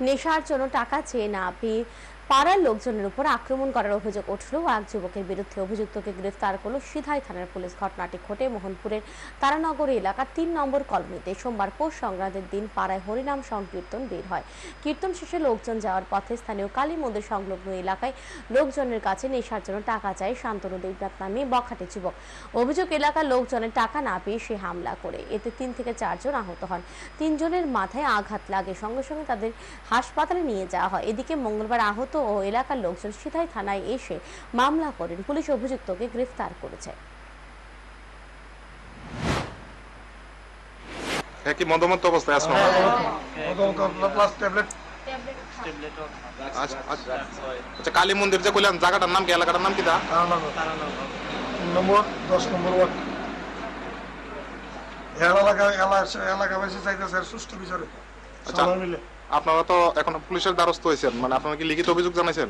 নেশার জন্য টাকা চেয়ে না। পেয়ে পাড়ার লোকজনের উপর আক্রমণ করার অভিযোগ উঠল এক যুবকের বিরুদ্ধে অভিযুক্তকে গ্রেফতার করল সিধাই থানার পুলিশ। ঘটনাটি ঘটে মোহনপুরের তারানগর এলাকার তিন নম্বর কলোনিতে। সোমবার পৌষ সংক্রান্তের দিন পাড়ায় হরিনাম সংকীর্তন বের হয়। কীর্তন শেষে লোকজন যাওয়ার পথে স্থানীয় কালী মন্দির সংলগ্ন এলাকায় লোকজনের কাছে নেশার জন্য টাকা চায় শান্তনু দেবনাথ নামে বখাটে যুবক। অভিযোগ, এলাকার লোকজনের টাকা না পেয়ে সে হামলা করে। এতে তিন থেকে চারজন আহত হন। তিনজনের মাথায় আঘাত লাগে। সঙ্গে সঙ্গে তাদের হাসপাতালে নিয়ে যাওয়া হয়। এদিকে মঙ্গলবার আহত ও এলাকার লোকজন সিধাই থানায় এসে মামলা করেন। পুলিশ অভিযুক্তকে গ্রেফতার করেছে। হ্যাঁ কি মদমত্ত অবস্থায়? আছো প্লাস ট্যাবলেট আচ্ছা কালী মন্দির যে কইলাম জায়গাটার নাম কি? এলাকাটার নাম কি দা নম্বর দশ নম্বর ওয়ার্ড। এলাকা এলাকা এলাকাবাসী চাইতেছে সুষ্ঠু বিচারে। আপনারা তো এখন পুলিশের দ্বারস্থ হয়েছেন মানে আপনারা কি লিখিত অভিযোগ জানাইছেন?